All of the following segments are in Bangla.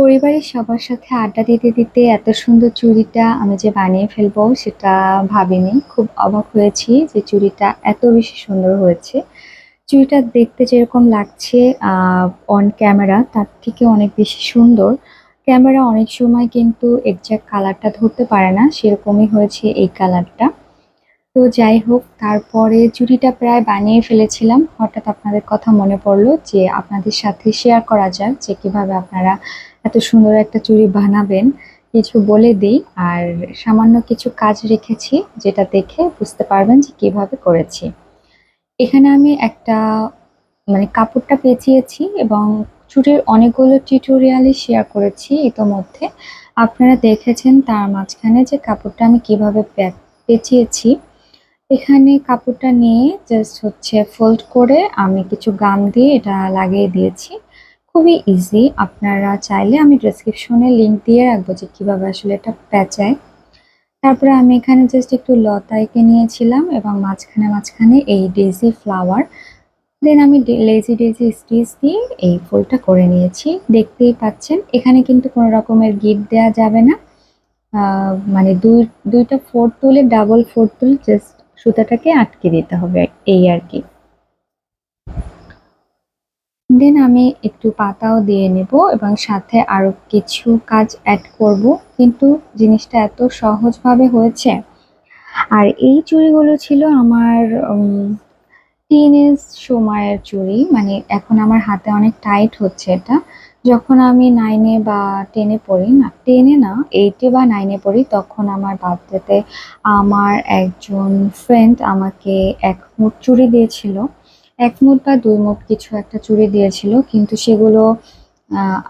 পরিবারের সবার সাথে আড্ডা দিতে দিতে এত সুন্দর চুড়িটা আমি যে বানিয়ে ফেলব সেটা ভাবিনি। খুব অবাক হয়েছি যে চুড়িটা এত বেশি সুন্দর হয়েছে। চুড়িটা দেখতে যেরকম লাগছে অন ক্যামেরা তার থেকে অনেক বেশি সুন্দর। ক্যামেরা অনেক সময় কিন্তু এক্সাক্ট কালারটা ধরতে পারে না, সেরকমই হয়েছে এই কালারটা তো যাই হোক, তারপরে চুড়িটা প্রায় বানিয়ে ফেলেছিলাম। হঠাৎ আপনাদের কথা মনে পড়ল যে আপনাদের সাথে শেয়ার করা যাক যে কীভাবে আপনারা এত সুন্দর একটা চুড়ি বানাবেন, কিছু বলে দিই। আর সামান্য কিছু কাজ রেখেছি, যেটা দেখে বুঝতে পারবেন যে কীভাবে করেছি। এখানে আমি একটা মানে কাপড়টা পেঁচিয়েছি এবং চুড়ির অনেকগুলো টিউটোরিয়ালই শেয়ার করেছি ইতোমধ্যে। আপনারা দেখেছেন তার মাঝখানে যে কাপড়টা আমি কীভাবে পেঁচিয়েছি। এখানে কাপড়টা নিয়ে জাস্ট হচ্ছে ফোল্ড করে আমি কিছু গাম দিয়ে এটা লাগিয়ে দিয়েছি। খুবই ইজি আপনারা চাইলে আমি ডেসক্রিপশনে লিঙ্ক দিয়ে রাখব যে কীভাবে আসলে এটা পেঁচায় তারপরে আমি এখানে জাস্ট একটু লতা এঁকে নিয়েছিলাম এবং মাঝখানে মাঝখানে এই ডেজি ফ্লাওয়ার দেন আমি লেজি ডেজি স্টিচ দিয়ে এই ফুলটা করে নিয়েছি। দেখতেই পাচ্ছেন, এখানে কিন্তু কোনো রকমের গিট দেওয়া যাবে না। মানে দুই, দুইটা ফোর তুলে ডাবল ফোর তুলে জাস্ট সুতাটাকে আটকে দিতে হবে, এই আর কি। দেন আমি একটু পাতাও দিয়ে নেব এবং সাথে আরও কিছু কাজ অ্যাড করব। কিন্তু জিনিসটা এত সহজভাবে হয়েছে। আর এই চুড়িগুলো ছিল আমার টিনেজ সময়ের চুড়ি। মানে এখন আমার হাতে অনেক টাইট হচ্ছে এটা। যখন আমি নাইনে বা টেনে পড়ি, না টেনে না এইটে বা নাইনে পড়ি, তখন আমার বার্থডেতে আমার একজন ফ্রেন্ড আমাকে এক চুড়ি দিয়েছিল। এক মুঠ বা দুই মুঠ কিছু একটা চুড়ি দিয়েছিল, কিন্তু সেগুলো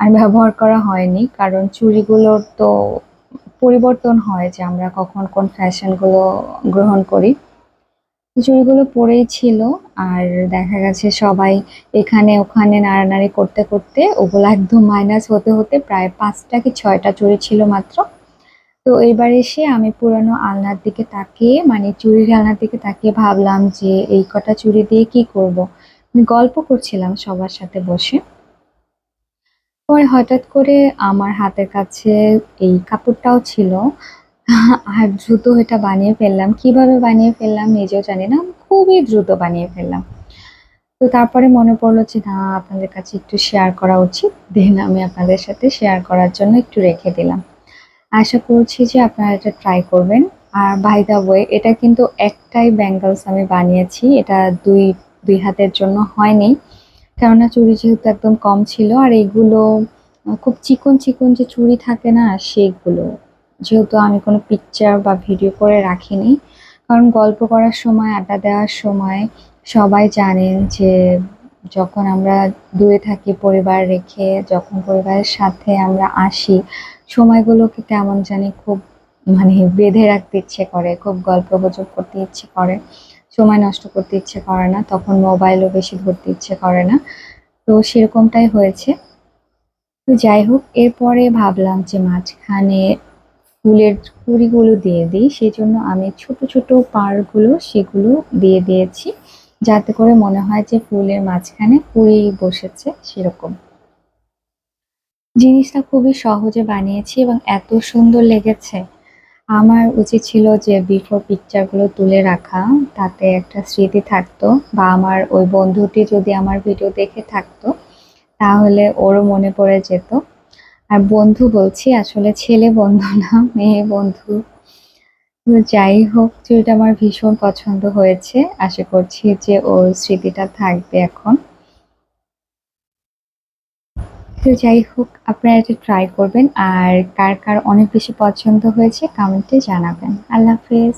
আর ব্যবহার করা হয়নি, কারণ চুড়িগুলোর তো পরিবর্তন হয় যে আমরা কখন কোন ফ্যাশনগুলো গ্রহণ করি। চুড়িগুলো পরেই ছিল, আর দেখা গেছে সবাই এখানে ওখানে নাড়ানাড়ি করতে করতে ওগুলো একদম মাইনাস হতে হতে প্রায় পাঁচটা কি ছয়টা চুড়ি ছিল মাত্র। তো এবার এসে আমি পুরানো আলনার দিকে তাকিয়ে মানে চুড়ির আলনার দিকে তাকিয়ে ভাবলাম যে এই কটা চুড়ি দিয়ে কি করব। গল্প করছিলাম সবার সাথে বসে। পরে হঠাৎ করে আমার হাতের কাছে এই কাপড়টাও ছিল। আর দ্রুত এটা বানিয়ে ফেললাম। কীভাবে বানিয়ে ফেললাম নিজেও জানি না। খুবই দ্রুত বানিয়ে ফেললাম। তো তারপরে মনে পড়ল যে, না, আপনাদের কাছে একটু শেয়ার করা উচিত। দেন আমি আপনাদের সাথে শেয়ার করার জন্য একটু রেখে দিলাম। আশা করছি যে আপনারা এটা ট্রাই করবেন। আর বাই দা ওয়ে এটা কিন্তু একটাই ব্যাঙ্গলস আমি বানিয়েছি। এটা দুই দুই হাতের জন্য হয়নি। কেননা চুড়ি যেহেতু একদম কম ছিল, আর এইগুলো খুব চিকন চিকন যে চুড়ি থাকে না, সেগুলো। যেহেতু আমি কোনো পিকচার বা ভিডিও করে রাখিনি, কারণ গল্প করার সময়, আড্ডা দেওয়ার সময় সবাই জানেন যে যখন আমরা দূরে থাকি, পরিবার রেখে যখন পরিবারের সাথে আমরা আসি সময়গুলোকে কেমন জানি খুব মানে বেঁধে রাখতে ইচ্ছে করে, খুব গল্প গুজব করতে ইচ্ছে করে, সময় নষ্ট করতে ইচ্ছে করে না, তখন মোবাইলও বেশি ধরতে ইচ্ছে করে না। তো সেরকমটাই হয়েছে। তো যাই হোক, এরপরে ভাবলাম যে মাঝখানে ফুলের কুড়িগুলো দিয়ে দিই সেই জন্য আমি ছোট ছোট পাড়গুলো সেগুলো দিয়ে দিয়েছি, যাতে করে মনে হয় যে ফুলের মাঝখানে কুড়ি বসেছে সেরকম। জিনিসটা খুবই সহজে বানিয়েছি এবং এত সুন্দর লেগেছে। আমার উচিত ছিল যে বিফোর পিকচারগুলো তুলে রাখা, তাতে একটা স্মৃতি থাকতো বা আমার ওই বন্ধুটি যদি আমার ভিডিও দেখে থাকতো, তাহলে ওরও মনে পড়ে যেত। আর বন্ধু বলছি, আসলে ছেলে বন্ধু না, মেয়ে বন্ধু। যাই হোক চুড়িটা আমার ভীষণ পছন্দ হয়েছে, আশা করছি যে ওর স্মৃতিটা থাকবে এখন। তো যাই হোক, আপনারা এটা ট্রাই করবেন আর কার কার অনেক বেশি পছন্দ হয়েছে কমেন্টে জানাবেন। আল্লাহ হাফেজ।